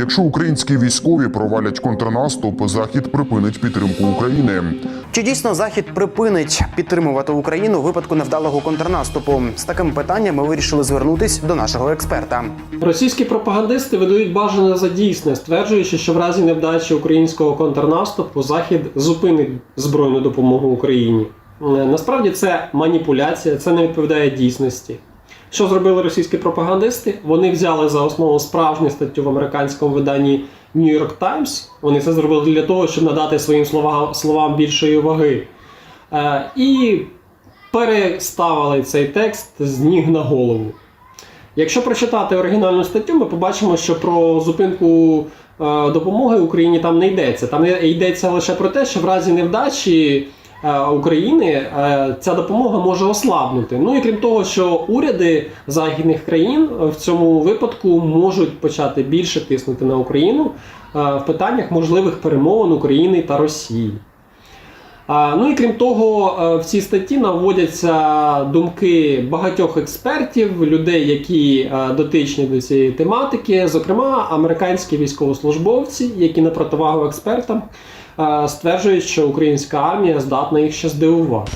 Якщо українські військові провалять контрнаступ, захід припинить підтримку України. Чи дійсно захід припинить підтримувати Україну у випадку невдалого контрнаступу? З таким питанням ми вирішили звернутись до нашого експерта. Російські пропагандисти видають бажане за дійсне, стверджуючи, що в разі невдачі українського контрнаступу Захід зупинить збройну допомогу Україні. Е, Насправді це маніпуляція, це не відповідає дійсності. Що зробили російські пропагандисти? Вони взяли за основу справжню статтю в американському виданні New York Times. Вони це зробили для того, щоб надати своїм словам, словам більшої ваги. Е, і переставили цей текст з ніг на голову. Якщо прочитати оригінальну статтю, ми побачимо, що про зупинку е, допомоги Україні там не йдеться. Там йдеться лише про те, що в разі невдачі України е, ця допомога може ослабнути. Ну і крім того, що уряди західних країн е, в цьому випадку можуть почати більше тиснути на Україну е, в питаннях можливих перемовин України та Росії. Ну і крім того, е, в цій статті наводяться думки багатьох експертів, людей, які е, дотичні до цієї тематики, зокрема американські військовослужбовці, які на противагу експертам е, стверджують, що українська армія здатна їх ще здивувати.